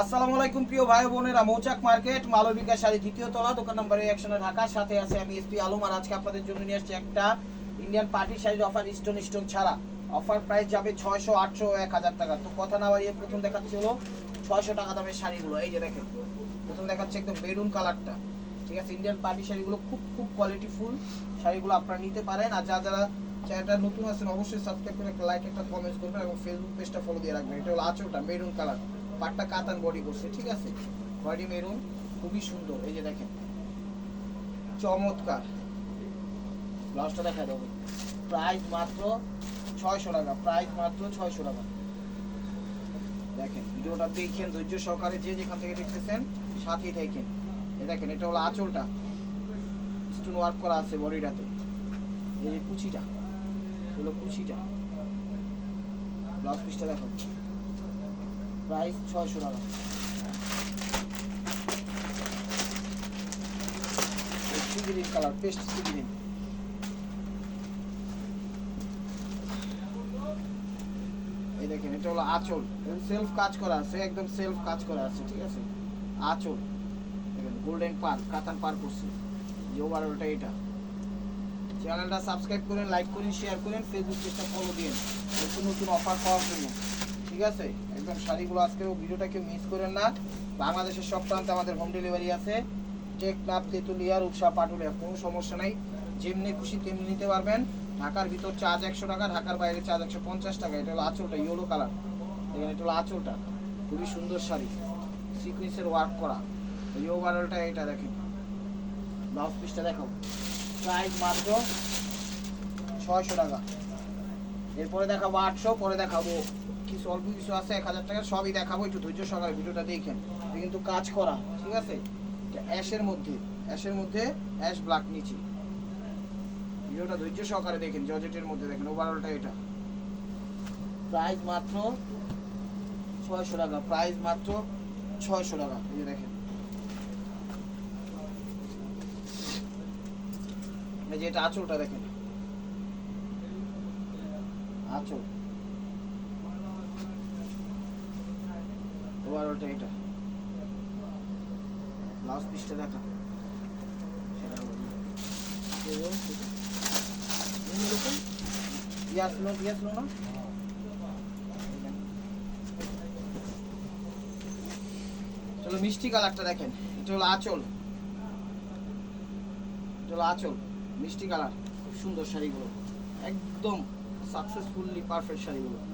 আসসালামু আলাইকুম, প্রিয় ভাই বোনেরা। মৌচাক মার্কেট, মালবিকা শাড়ি দ্বিতীয় তলা, দোকান নম্বর একশনে ঢাকা। সাথে আছে আমি এসপি আলম, আর আজকে আপনাদের জন্য নিয়ে আসছি একটা ইন্ডিয়ান পার্টি শাড়ির অফার স্টোন স্টোন ছাড়া। অফার প্রাইস যাবে ছয়শো, আটশো, এক হাজার টাকা। তো কথা না বাড়িয়ে প্রথম দেখাচ্ছি হলো ছয়শো টাকা দামের শাড়িগুলো। এই যে দেখেন, প্রথম দেখাচ্ছে একদম মেরুন কালারটা। ঠিক আছে ইন্ডিয়ান পার্টি শাড়িগুলো খুব খুব কোয়ালিটি ফুল শাড়িগুলো আপনারা নিতে পারেন। আর যা যারা চ্যানেলটা নতুন আছেন, অবশ্যই সাবস্ক্রাইব করে একটা লাইক একটা কমেন্ট করবেন এবং ফেসবুক পেজটা ফলো দিয়ে রাখবেন। এটা হলো আঁচলটা মেরুন কালার। পাটটা কাতান বডি করছে, ঠিক আছে? বডি মেরুন, খুবই সুন্দর, এই যে দেখেন। চমৎকার। ব্লাউজটা দেখা দেবো প্রাইস মাত্র ছয়শো টাকা, প্রাইস মাত্র ছয়শো টাকা। দেখেন, ভিডিওটা দেখেন, ধৈর্য সহকারে যে যেখান থেকে দেখতেছেন, সাথেই দেখেন এই দেখেন, এটা হলো আঁচলটা। স্টোন ওয়ার্ক করা আছে বডিটাতে। এই যে কুচিটা হলো কুচিটা। ব্লাউজ পিসটা দেখো প্রাইস ছয়শো টাকা। গ্রিন কালার, পেস্ট গ্রিন এই দেখেন, এটা হলো আঁচল। সেলফ কাজ করা আছে, একদম সেলফ কাজ করা আছে, ঠিক আছে? আঁচল। দেখেন গোল্ডেন পার, কাতান পার করছে। যে ওভারঅলটা এটা। চ্যানেলটা সাবস্ক্রাইব করেন লাইক করেন শেয়ার করেন ফেসবুক পেজটা ফলো দিন নতুন নতুন অফার পাওয়ার জন্য। ঠিক আছে? একদম শাড়িগুলো আজকে ভিডিওটা কেউ মিস করেন না। বাংলাদেশের সব প্রান্তে আমাদের হোম ডেলিভারি আছে। টেকনাফ তেঁতুলিয়া রূপসা পাটুলিয়া, কোনো সমস্যা নেই। যেমনি খুশি তেমনি নিতে পারবেন। ঢাকার ভিতর চার্জ একশো টাকা, ঢাকার বাইরে চার্জ একশো পঞ্চাশ টাকা। এটা হলো আঁচলটা ইয়েলো কালার এখানে এটা হলো আঁচলটা। খুবই সুন্দর শাড়ি। সিকুয়েন্সের ওয়ার্ক করা। এই ওভারঅলটা এটা দেখেন। ব্লাউজ পিসটা দেখো প্রাইস মাত্র ছয়শো টাকা। এরপরে দেখাবো আটশো, পরে দেখাবো কিছু, অল্প কিছু আছে, এক হাজার টাকা, সবই দেখাবো, একটু ধৈর্য সহকারে ভিডিওটা দেখেন। কিন্তু কাজ করা, ঠিক আছে? অ্যাশের মধ্যে অ্যাশের মধ্যে অ্যাশ ব্ল্যাক নিচে। ভিডিওটা ধৈর্য সহকারে দেখেন জজেটের মধ্যে দেখেন ওভারঅলটা এটা। প্রাইস মাত্র ছয়শো টাকা, প্রাইস মাত্র ছয়শো টাকা, এই যে দেখেন। এই যে এটা আঁচলটা দেখেন। আঁচল। ওভারঅলটা এটা। ব্লাউজ পিসটা দেখা। না চলো মিষ্টি কালারটা দেখেন। এটা হলো আঁচল। এটা হলো আঁচল। মিষ্টি কালার। খুব সুন্দর শাড়িগুলো। একদম সাকসেসফুলি পারফেক্ট শাড়িগুলো।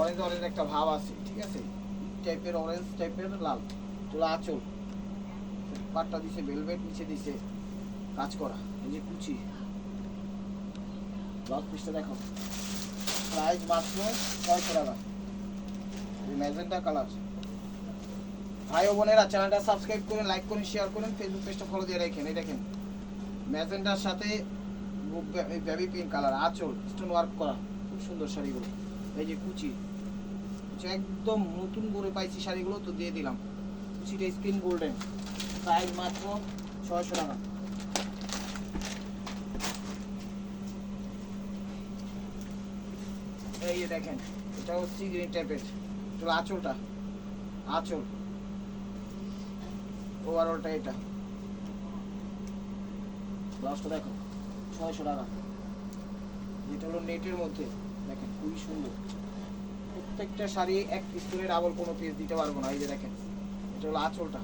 অরেঞ্জ অরেঞ্জ একটা ভাব আছে, ঠিক আছে? টাইপের অরেঞ্জ টাইপের লাল হলো আঁচল। পাটটা দিছে ভেলভেট নিচে দিছে, কাজ করা, এই যে কুচি। ব্লাউজ পিসটা দেখো। প্রাইস মাত্র ছয়শো টাকা। ম্যাজেন্টা কালার ভাই ও বোনেরা চ্যানেলটা সাবস্ক্রাইব করেন লাইক করেন শেয়ার করেন ফেসবুক পেজটা ফলো দিয়ে রাখেন, এই দেখেন। ম্যাজেন্টার সাথে বেবি পিঙ্ক কালার আঁচল স্টোন ওয়ার্ক করা, খুব সুন্দর শাড়িগুলো। এই যে কুচি। একদম নতুন করে পাইছি শাড়িগুলো, তো দিয়ে দিলাম। কুচিটা স্ক্রিন গোল্ডেন, প্রাইস মাত্র ছয়শো টাকা। এই দেখেন, এটা হচ্ছে গ্রিন টাইপের এটা আঁচলটা, আঁচল। ওভারঅলটা এটা। ব্লাউজটা দেখো, ছয়শো টাকা। যেটা হলো নেটের মধ্যে, দেখেন খুবই সুন্দর। প্রত্যেকটা শাড়ি এক করে ডাবল কোনো পিস দিতে পারব না। এই যে দেখেন, এটা হলো আঁচলটা,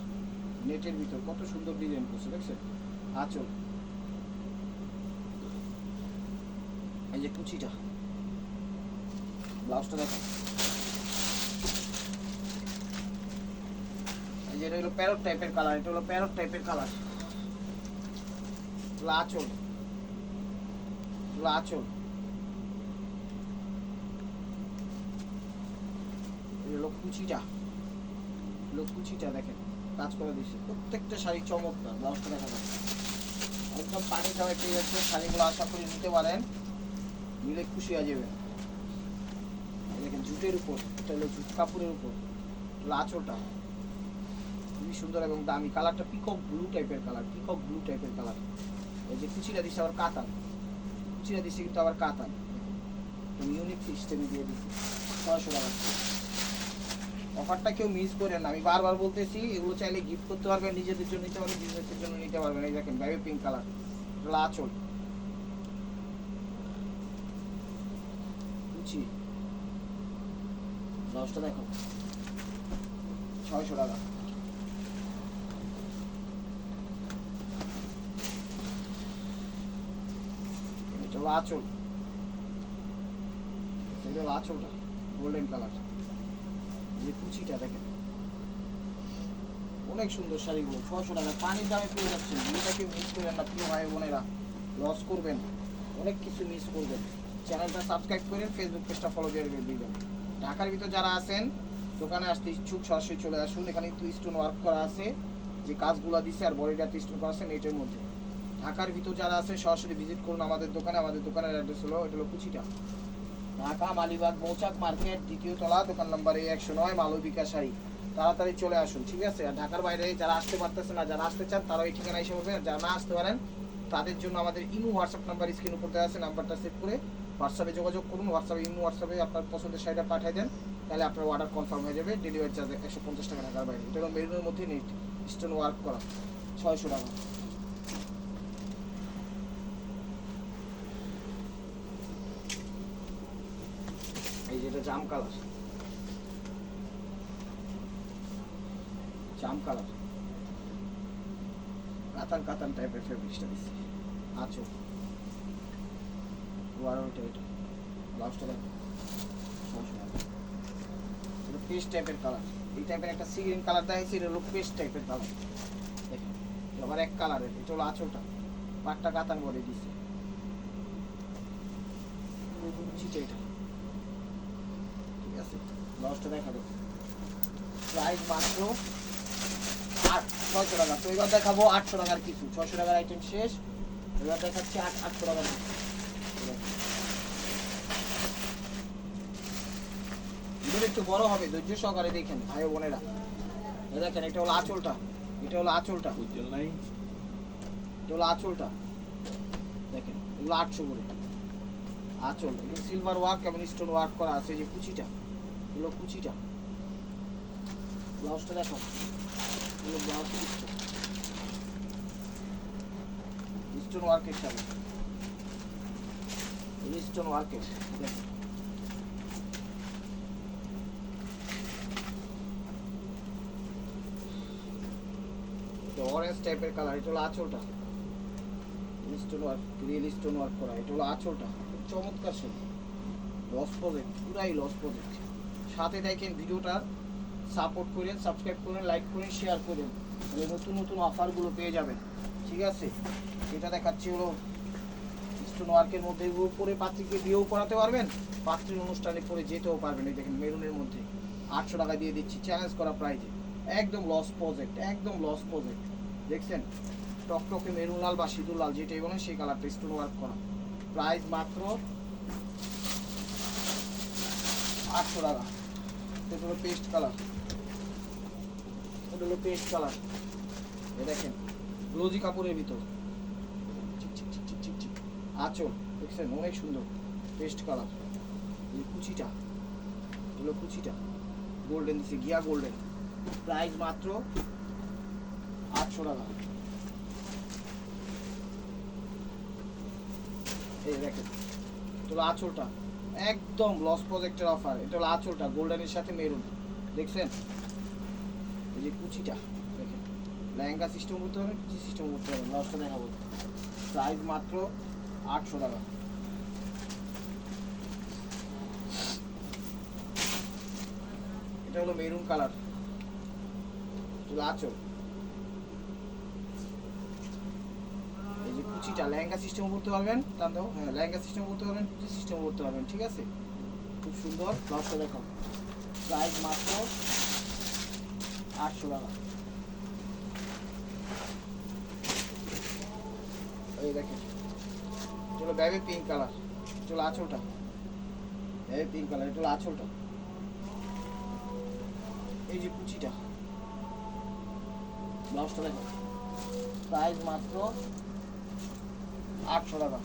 নেটের ভিতর। কত সুন্দর ডিজাইন করছে, দেখছেন? আঁচল। এই যে কুচিটা। ব্লাউজটা দেখেন। এই যে এটা হলো প্যারট টাইপের কালার এটা হলো প্যারট টাইপের কালার আঁচল। আঁচল। কুচিটা। লোক কুচিটা দেখেন, কাজ করে দিচ্ছে। প্রত্যেকটা শাড়ি চমৎকার ব্লাউজটা দেখা যাচ্ছে। একদম পানি দামে পেয়ে যাচ্ছে শাড়িগুলো আশা করি নিতে পারেন। নিলে খুশি হয়ে যাবেন। দেখেন, জুটের উপর, এটা হলো জুট কাপড়ের উপর, লাচোটা। খুবই সুন্দর এবং দামি। কালারটা পিকক ব্লু টাইপের কালার পিকক ব্লু টাইপের কালার। এই যে কুচিটা দিচ্ছে আবার কাতান। কুচিটা দিচ্ছে কিন্তু আবার কাতান। ইউনিক সিস্টেমে দিয়ে দিচ্ছে। ছয়শো টাকা। অফারটা কেউ মিস করেন না। আমি বারবার বলতেছি এগুলো চাইলে গিফট করতে পারবেন নিজেদের জন্য নিতে পারবেন বিজনেসের জন্য নিতে পারবেন। এই দেখেন বাইবে পিঙ্ক কালার এগুলো আচল। কুচি ব্লাউজটা দেখো। ছয়শো টাকা। এটা হলো আঁচল। এটা হলো আঁচলটা গোল্ডেন কালার যে কুচিটা দেখেন। অনেক সুন্দর শাড়িগুলো ছশো টাকা। পানির দামে পেয়ে যাচ্ছেন। এটাকে মিস করবেন না, প্রিয় ভাই বোনেরা। লস করবেন। অনেক কিছু মিস করবেন। চ্যানেলটা সাবস্ক্রাইব করেন ফেসবুক পেজটা ফলো দিয়ে দিবেন। ঢাকার ভিতর যারা আছেন, দোকানে আসতে ইচ্ছুক, সরাসরি চলে আসুন। এখানে একটু স্টোন ওয়ার্ক করা আছে। যে কাজগুলো দিচ্ছে আর বডিটাতে স্টোন করা আছে নেটের মধ্যে। ঢাকার ভিতর যারা আছেন, সরাসরি ভিজিট করুন আমাদের দোকানে। আমাদের দোকানের অ্যাড্রেস হলো, এটা হলো কুচিটা। ঢাকা, মালিবাগ, মৌচাক মার্কেট, দ্বিতীয় তলা, দোকান নম্বর এই একশো নয় মালবিকা শাড়ি তাড়াতাড়ি চলে আসুন, ঠিক আছে? আর ঢাকার বাইরে যারা আসতে পারতেছে না, যারা আসতে চান তারা এই ঠিকানা এসে বলবেন যারা না আসতে পারেন, তাদের জন্য আমাদের ইমো হোয়াটসঅ্যাপ নাম্বার স্ক্রিন উপর দেওয়া আছে, নাম্বারটা সেভ করে হোয়াটসঅ্যাপে যোগাযোগ করুন। হোয়াটসঅ্যাপে, ইমো হোয়াটসঅ্যাপে আপনার পছন্দের শাড়িটা পাঠিয়ে দেন, তাহলে আপনার অর্ডার কনফার্ম হয়ে যাবে। ডেলিভারি চার্জ একশো পঞ্চাশ টাকা ঢাকার বাইরে। এটা মেরুনের মধ্যে নেট স্টোন ওয়ার্ক করা, ছয়শো টাকা। জাম কালার। জাম কালার। কাতান কাতান টাইপের ফেব্রিক্সটা দিচ্ছি। আছো ওয়ারটা এটা। ব্লাউজটা দেখো। টাইপের কালার। এই টাইপের একটা সি গ্রিন কালার দেখাইছি, এটা হলো টাইপের কালার। দেখেন আবার এক কালারের এটা হলো আঁচলটা পাটটা কাতান বলে দিচ্ছে এটা। আছে ব্লাউজটা দেখা প্রাইস মাত্র আট ছয়শো টাকা। তো এবার দেখাবো আটশো টাকার কিছু। ছয়শো টাকার আইটেম শেষ। এবার দেখাচ্ছি আট আটশো টাকার কিছু। ভিডিওটা একটু বড় হবে ধৈর্য সহকারে দেখেন ভাই বোনেরা। দেখেন এটা হলো আঁচলটা। এটা হলো আঁচলটা। উজ্জ্বল নাই। এটা হলো আঁচলটা। দেখেন এগুলো আটশো করে। আঁচল এগুলো সিলভার ওয়ার্ক এবং স্টোন ওয়ার্ক করা আছে যে কুচিটা। এগুলো কুচিটা। ব্লাউজটা দেখো এগুলো ব্লাউজ স্টোন ওয়ার্কের সাথে স্টোন ওয়ার্কের অরেঞ্জ টাইপের কালার এটা হলো আঁচলটা। Stone work real stone work করা, এটা হলো আঁচলটা। চমৎকার ছবি লস প্রজেক্ট পুরাই লস প্রজেক্ট সাথে দেখেন ভিডিওটা সাপোর্ট করেন সাবস্ক্রাইব করেন লাইক করেন শেয়ার করেন। তাহলে নতুন নতুন অফারগুলো পেয়ে যাবেন। ঠিক আছে? এটা দেখাচ্ছি হলো স্টোন ওয়ার্কের মধ্যে। এগুলো পরে পাত্রীকে বিয়েও করাতে পারবেন, পাত্রীর অনুষ্ঠানে পরে যেতেও পারবেন। এই দেখেন, মেরুনের মধ্যে। আটশো টাকা দিয়ে দিচ্ছি চ্যালেঞ্জ করা প্রাইজে একদম লস প্রজেক্ট একদম লস প্রজেক্ট দেখছেন? টকটকে মেরুন লাল বা সিঁদুর লাল, যেটাই বলেন, সেই কালারটা স্টোন ওয়ার্ক করা। প্রাইস মাত্র আটশো টাকা। এটা হলো পেস্ট কালার এটা হলো পেস্ট কালার এ দেখেন গ্লোজি কাপড়ের ভিতর। আঁচল, দেখছেন? অনেক সুন্দর পেস্ট কালার এই কুচিটা এগুলো কুচিটা। গোল্ডেন দিচ্ছে গিয়া গোল্ডেন প্রাইস মাত্র আটশো টাকা। এই দেখেন হলো আঁচলটা। একদম লস প্রজেক্টের অফার এটা হলো আঁচলটা, গোল্ডেনের সাথে মেরুন। দেখছেন? এই যে কুচিটা, দেখেন। লেহেঙ্গা সিস্টেম করতে হবে কুচি সিস্টেম করতে হবে? লসটা দেখাবো। প্রাইস মাত্র আটশো টাকা। এটা হলো মেরুন কালার আঁচল এই যে কুচিটা লেহেঙ্গা সিস্টেম করতে পারবেন, টান হ্যাঁ লেহেঙ্গা সিস্টেম করতে পারবেন কুচি সিস্টেম করতে পারবেন, ঠিক আছে? খুব সুন্দর, ব্লাউজটা দেখো। প্রাইস মাত্র আটশো টাকা। এই দেখেন চলো ব্যাবে পিঙ্ক কালার চলো আঁচলটা। ব্যাবে পিঙ্ক কালার চলো আঁচলটা। এই যে কুচিটা ব্লাউজটা দেখো। প্রাইস মাত্র আটশো টাকা।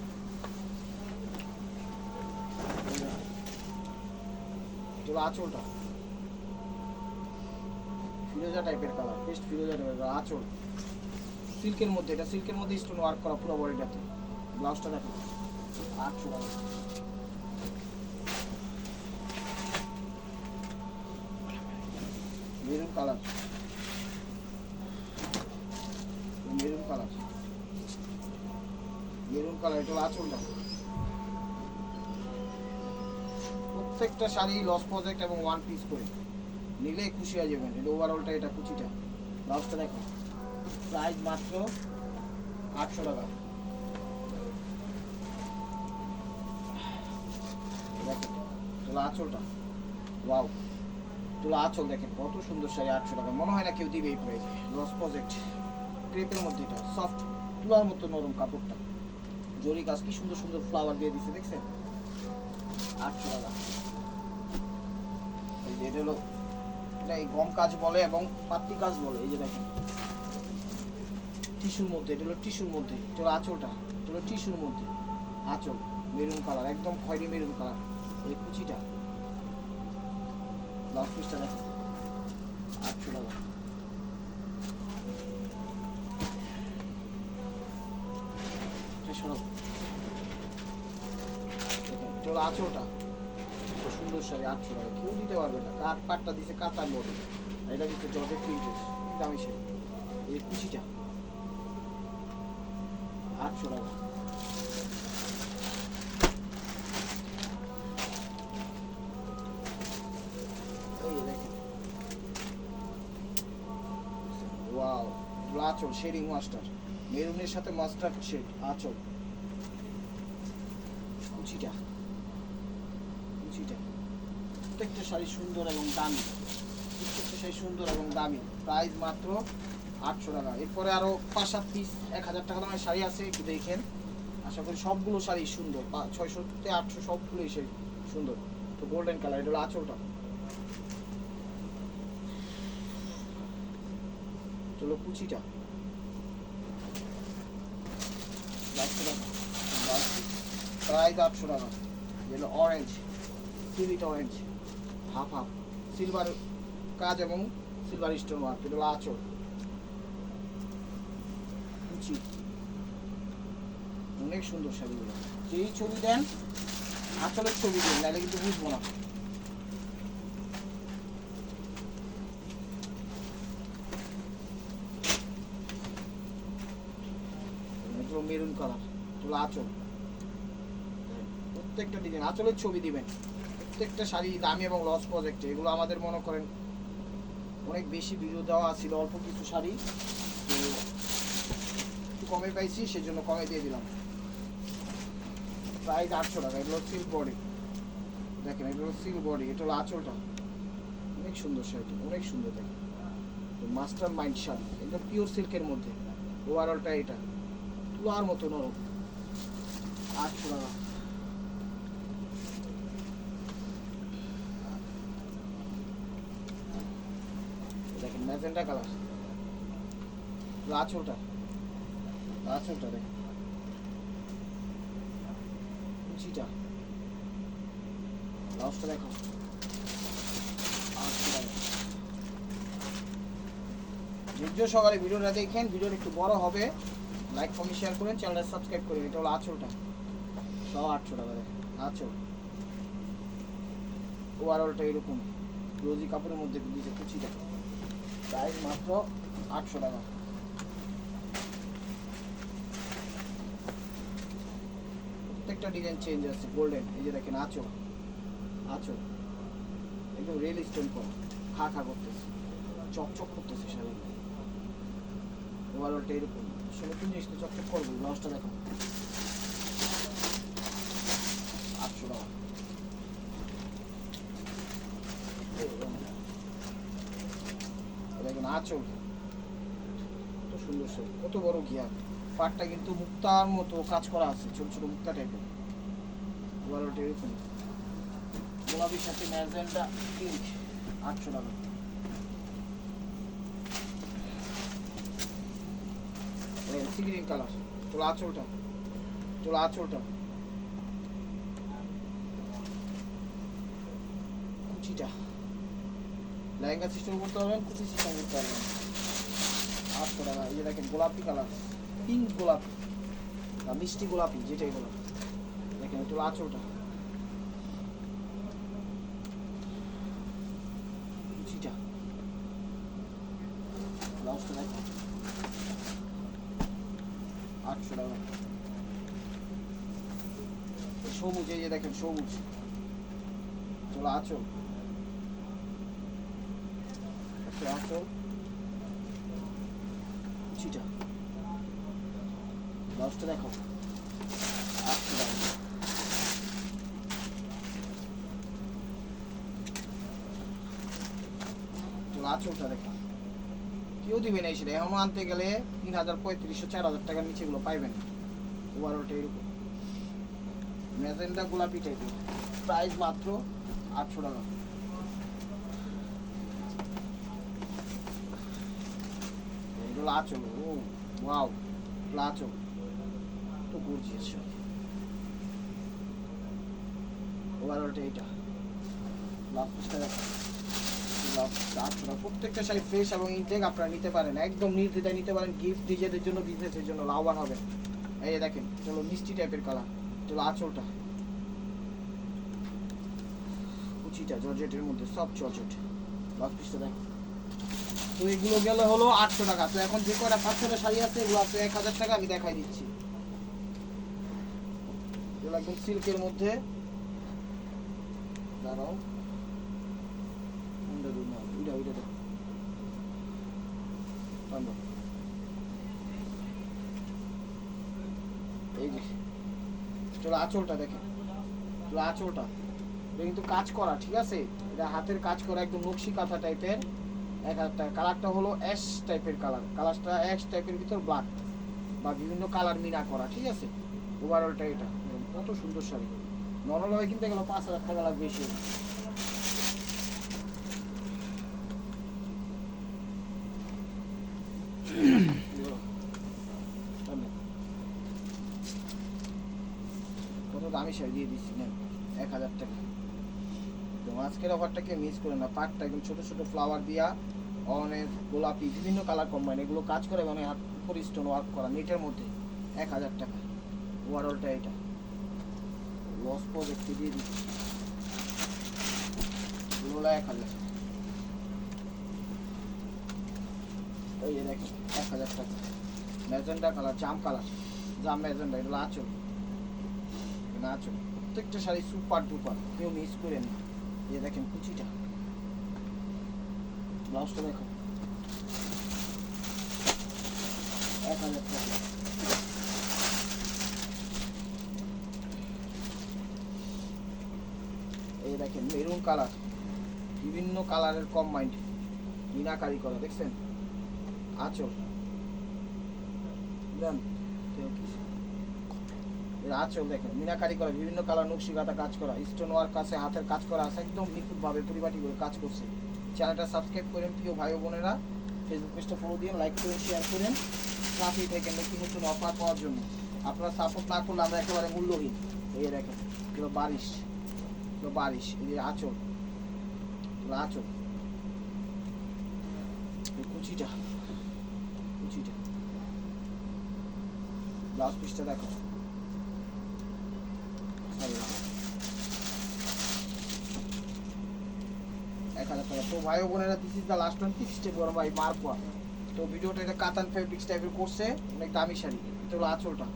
এটা আঁচলটা ফিরোজা টাইপের কালার বেস্ট ফিরোজা টাইপের আঁচল সিল্কের মধ্যে, এটা সিল্কের মধ্যে স্টোন ওয়ার্ক করা পুরো বডিটাতে ব্লাউজটা দেখো। আটশো টাকা। Maroon colour maroon colour maroon প্রত্যেকটা শাড়ি লস প্রজেক্ট এবং ওয়ান পিস করে। নিলে খুশি হয়ে যাবেন, এটা ওভারঅলটা এটা কুচিটা। ব্লাউজটা দেখো প্রাইস মাত্র আটশো টাকা। তোলা আঁচলটা। ওয়াও তোলা আঁচল দেখেন, কত সুন্দর শাড়ি, আটশো টাকা। মনে হয় না কেউ দিবে এই প্রাইসে লস প্রজেক্ট ক্রেপের মধ্যে সফট তুলার মতো নরম কাপড়টা। জরি গাছ কি সুন্দর সুন্দর ফ্লাওয়ার দিয়ে দিচ্ছে দেখছেন? আটশো টাকা। এই যে এটা হলো, এটা এই গম কাজ বলে এবং পাত্তি কাজ বলে, এই যে দেখেন। টিস্যুর মধ্যে, এটা হলো টিস্যুর মধ্যে, এটা হলো আঁচলটা, এটা হলো টিস্যুর মধ্যে। আঁচল, মেরুন কালার, একদম খয়েরি মেরুন কালার, এই কুচিটা। ব্লাউজ পিসটা দেখেন, আটশো টাকা। এটা সরো। দেখেন, এটা হলো আঁচলটা কত সুন্দর শাড়ি আটশো টাকা। কেউ দিতে পারবে না। কাঠ পাটটা দিছে কাতার মধ্যে এটা দিচ্ছে জর্জেট প্রিন্টেড দামি শাড়ি। এই কুচিটা আটশো টাকা। দেখেন। ওয়াও। আঁচল মাস্টার মেরুনের সাথে মাস্টার্ড শেড, আঁচল। কুচিটা। কুচিটা। প্রত্যেকটা শাড়ি সুন্দর এবং দামি। প্রত্যেকটা শাড়ি সুন্দর এবং দামি। প্রাইস মাত্র আটশো টাকা। এরপরে আরও পাঁচ, সাত পিস এক হাজার টাকা দামের শাড়ি আছে, একটু দেখেন। আশা করি সবগুলো শাড়ি সুন্দর। ছয়শো থেকে আটশো সবগুলোই শাড়ি সুন্দর। তো গোল্ডেন কালার এটা হলো আঁচলটা। চলো কুচিটা। প্রাইস আটশো টাকা যেগুলো অরেঞ্জ টিভিট অরেঞ্জ হাফ হাফ সিলভার কাজ এবং সিলভার স্টোন ওয়ার্ক আঁচল কুচি অনেক সুন্দর শাড়িগুলো যেই ছবি দেন আঁচলের ছবি দেন, নাহলে কিন্তু বুঝব না। মেরুন কালার এগুলো আঁচল প্রত্যেকটা ডিজাইন, আঁচলের ছবি দিবেন। প্রত্যেকটা শাড়ি, দামি এবং লস প্রজেক্টে এগুলো আমাদের মনে করেন অনেক বেশি ভিডিও দেওয়া ছিল, অল্প কিছু শাড়ি। তো একটু কমে পাইছি, সেজন্য কমে দিয়ে দিলাম। প্রাইস আটশো টাকা, এগুলো সিল্ক বডি দেখেন, এগুলো সিল্ক বডি এটা হলো আঁচলটা। অনেক সুন্দর শাড়িটা, অনেক সুন্দর দেখেন। মাস্টার মাইন্ড শাড়ি একদম পিওর সিল্কের মধ্যে। ওভারঅলটা এটা। তুলার মতো নরম। আটশো টাকা দেখেন ম্যাজেন্টা কালার আঁচলটা আঁচলটা দেখেন কুচিটা। ব্লাউজটা দেখো। ধৈর্য সহকারে ভিডিওটা দেখেন। ভিডিওটা একটু বড় হবে। লাইক কমেন্ট শেয়ার করেন। চ্যানেলটা সাবস্ক্রাইব করেন এটা হলো আঁচলটা সব আটশো টাকা দেখেন আঁচল ওভারঅলটা এরকম। রোজি কাপড়ের মধ্যে কুচিটা। প্রাইস মাত্র আটশো টাকা। প্রত্যেকটা ডিজাইন চেঞ্জ আছে গোল্ডেন এই যে দেখেন আঁচল আঁচল। একদম রিয়েল স্টোন করা, খা খা করতেছে, চকচক করতেছে শাড়ি। ওভারঅলটা এরকম। নতুন জিনিস তো চকচক করব ব্লাউজটা দেখো আটশো টাকা এই দেখেন আঁচল কত সুন্দর শাড়ি কত বড় গিয়ার পাটটা কিন্তু মুক্তার মতো কাজ করা আছে, ছোট ছোট মুক্তা টাইপের ওটা এরকম। গোলাপির সাথে ম্যাজেন্টা পিঙ্ক আটশো টাকা। কালার তোলা আঁচলটা। তোলা আঁচলটা। কুচিটা। লেহেঙ্গা সিস্টেম করতে পারবেন কুচি সিস্টেম করতে পারবেন। আটশো টাকা এই যে দেখেন গোলাপি কালার পিঙ্ক গোলাপি বা মিষ্টি গোলাপি, যেটাই বলো দেখেন ব্লাউজটা দেখো আটশো টাকা। সবুজ, এই যে দেখেন সবুজ। চলো আচল আচল কুচিটা ব্লাউজটা দেখো টাকা চলো আচলটা দেখো কেউ দিবে না সেটা। এখনও আনতে গেলে তিন হাজার পঁয়ত্রিশশো, চার হাজার টাকার নিচে এগুলো পাইবেন। ওভারঅলটা এরকম। ম্যাজেন্টা গোলাপি টাইপের প্রাইস মাত্র আটশো টাকা। আচল ও ওয়াও আচল তো গর্জিয়াস ওভারঅলটা এইটা। লাভ আপনারা প্রত্যেকটা শাড়ি ফ্রেশ এবং ইনটেক আপনারা নিতে পারেন। একদম নির্দ্বিধায় নিতে পারেন। গিফট নিজেদের জন্য বিজনেসের জন্য লাভবান হবে। এই যে দেখেন চলো মিষ্টি টাইপের কালার চলো আঁচলটা। কুচিটা, জর্জেটের মধ্যে, সব জর্জেট। ব্লাউজ পিসটা দেখো তো এগুলো গেলে হলো আটশো টাকা। তো এখন যে কয়টা পাঁচ ছটা শাড়ি আছে, এগুলো আছে এক হাজার টাকা, আমি দেখাই দিচ্ছি। এগুলো একদম সিল্কের মধ্যে। দাঁড়াও। দেখো। এই যে চলো আঁচলটা দেখেন। চলো আঁচলটা। এটা কিন্তু কাজ করা, ঠিক আছে? এটা হাতের কাজ করা, একদম নকশি কাঁথা টাইপের এক হাজার টাকা। কালারটা হলো অ্যাশ টাইপের কালার কালারটা অ্যাশ টাইপের ভিতর ব্ল্যাক বা বিভিন্ন কালার মিনা করা, ঠিক আছে? ওভারঅলটা এটা। কত সুন্দর শাড়ি। নর্মালভাবে কিনতে গেলে পাঁচ হাজার টাকা লাগবে বেশি কত দামি শাড়ি দিয়ে দিচ্ছি না এক হাজার টাকা। আজকের অফারটা কেউ মিস করে না। পাটটা একদম ছোট ছোট ফ্লাওয়ার দিয়া অনেক গোলাপি, বিভিন্ন কালার কম্বাইন এগুলো কাজ করে মানে হাত, উপর স্টোন ওয়ার্ক করা নেটের মধ্যে। এক হাজার টাকা। ওভারঅলটা এটা। লস প্রজেক্টে দিয়ে দিচ্ছি। এগুলো এক হাজার। এই দেখেন, এক হাজার টাকা। ম্যাজেন্ডা কালার জাম কালার জাম ম্যাজেন্ডা এগুলো আচল। এখানে আচল। প্রত্যেকটা শাড়ি সুপার ডুপার কেউ মিস করেন না। এই দেখেন কুচিটা ব্লাউজটা দেখো এক হাজার টাকা এই দেখেন মেরুন কালার বিভিন্ন কালারের কম্বাইন্ড মিনাকারি করা দেখছেন? আচল. দেন কেউ কি আঁচল দেখেন। মিনাকারি করা, বিভিন্ন কালার নকশি কাঁথা কাজ করা স্টোন ওয়ার্ক আছে, হাতের কাজ করা আছে, একদম নিখুঁতভাবে পরিপাটি করে কাজ করছে। চ্যানেলটা সাবস্ক্রাইব করেন, প্রিয় ভাই বোনেরা। ফেসবুক পেজটা ফলো দিন লাইক করেন শেয়ার করেন। সাথেই থাকেন নতুন নতুন অফার পাওয়ার জন্য। আপনারা সাপোর্ট না করলে আমরা একেবারে মূল্যহীন। এই দেখেন, এগুলো বারিশ। এগুলো বারিশ, এই যে আঁচল। এগুলো আঁচল। কুচিটা কুচিটা। ব্লাউজ পিসটা দেখো। হাজার তো ভাই বোনেরা this is the last one tip step বড় ভাই মারপোয়া তো ভিডিওটা এটা কাতান ফেব্রিক্স টাইপের করছে অনেক দামি শাড়ি। এটা হলো আঁচলটা।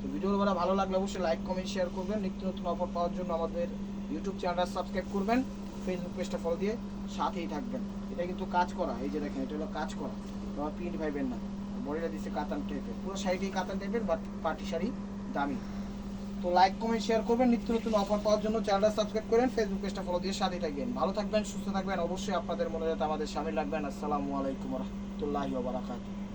তো ভিডিওর বেলা ভালো লাগলে অবশ্যই লাইক কমেন্ট শেয়ার করবেন। নিত্য নতুন অফার পাওয়ার জন্য আমাদের ইউটিউব চ্যানেলটা সাবস্ক্রাইব করবেন। ফেসবুক পেজটা ফলো দিয়ে সাথেই থাকবেন। এটা কিন্তু কাজ করা, এই যে দেখেন, এটা হলো কাজ করা। তোমার প্রিন্ট ভাইবেন না। বডিটা দিচ্ছে কাতান টাইপের পুরো শাড়িটাই কাতান টাইপের বাট পার্টি শাড়ি দামি। তো লাইক কমেন্ট শেয়ার করবেন। নিত্য নতুন অফার পাওয়ার জন্য চ্যানেলটা সাবস্ক্রাইব করেন ফেসবুক পেজটা ফলো দিয়ে সাথে থাকবেন। ভালো থাকবেন, সুস্থ থাকবেন। অবশ্যই আপনাদের মনে যাতে আমাদের সামিল রাখবেন। আসসালামু আলাইকুম রহমতুল্লাহি বারাকাতুহু।